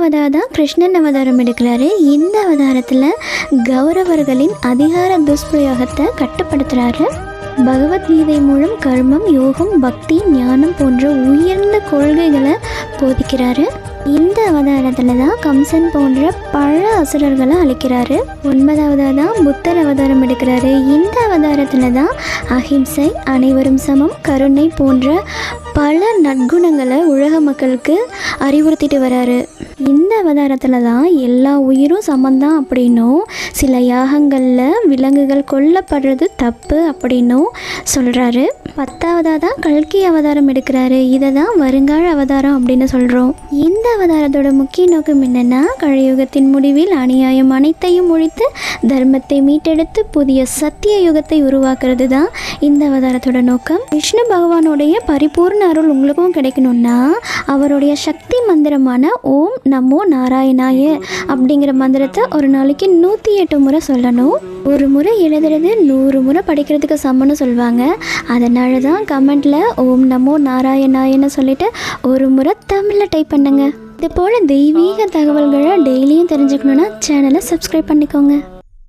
பத்தாவதாக தான் கிருஷ்ணன் அவதாரம் எடுக்கிறாரு. இந்த அவதாரத்தில் கௌரவர்களின் அதிகார துஷ்பிரயோகத்தை கட்டுப்படுத்துகிறாரு பகவத்கீதை மூலம் கர்மம் யோகம் பக்தி ஞானம் போன்ற உயர்ந்த கொள்கைகளை போதிக்கிறாரு. இந்த அவதாரத்தில் தான் கம்சன் போன்ற பல அசுரர்களை அழைக்கிறாரு. ஒன்பதாவதாக தான் புத்தர் அவதாரம் எடுக்கிறாரு. இந்த அவதாரத்தில் தான் அஹிம்சை அனைவரும் சமம் கருணை போன்ற பல நற்குணங்களை உலக மக்களுக்கு அறிவுறுத்திட்டு வராரு. இந்த அவதாரத்தில் தான் எல்லா உயிரும் சமந்தான் அப்படின்னும் சில யாகங்களில் விலங்குகள் கொல்லப்படுறது தப்பு அப்படின்னும் சொல்கிறாரு பத்தாவதாக தான் கல்கி அவதாரம் எடுக்கிறாரு. இதை தான் வருங்கால அவதாரம் அப்படின்னு சொல்கிறோம் இந்த அவதாரத்தோட முக்கிய நோக்கம் என்னென்னா கலியுகத்தின் முடிவில் அநியாயம் அனைத்தையும் ஒழித்து தர்மத்தை மீட்டெடுத்து புதிய சத்திய யுகத்தை உருவாக்குறது தான் இந்த அவதாரத்தோட நோக்கம். விஷ்ணு பகவானுடைய பரிபூர்ண அருள் உங்களுக்கும் கிடைக்கணும்னா அவருடைய சக்தி மந்திரமான ஓம் நமோ நாராயணாய அப்படிங்கிற மந்திரத்தை ஒரு நாளைக்கு நூற்றி எட்டு முறை சொல்லணும். ஒரு முறை எழுதுறது நூறு முறை படிக்கிறதுக்கு சமம்னு சொல்லுவாங்க அதனால தான் கமெண்டில் ஓம் நமோ நாராயணாயன்னு சொல்லிட்டு ஒரு முறை தமிழில் டைப் பண்ணுங்க. இது போல் தெய்வீக தகவல்களை டெய்லியும் தெரிஞ்சுக்கணுன்னா சேனலை சப்ஸ்கிரைப் பண்ணிக்கோங்க.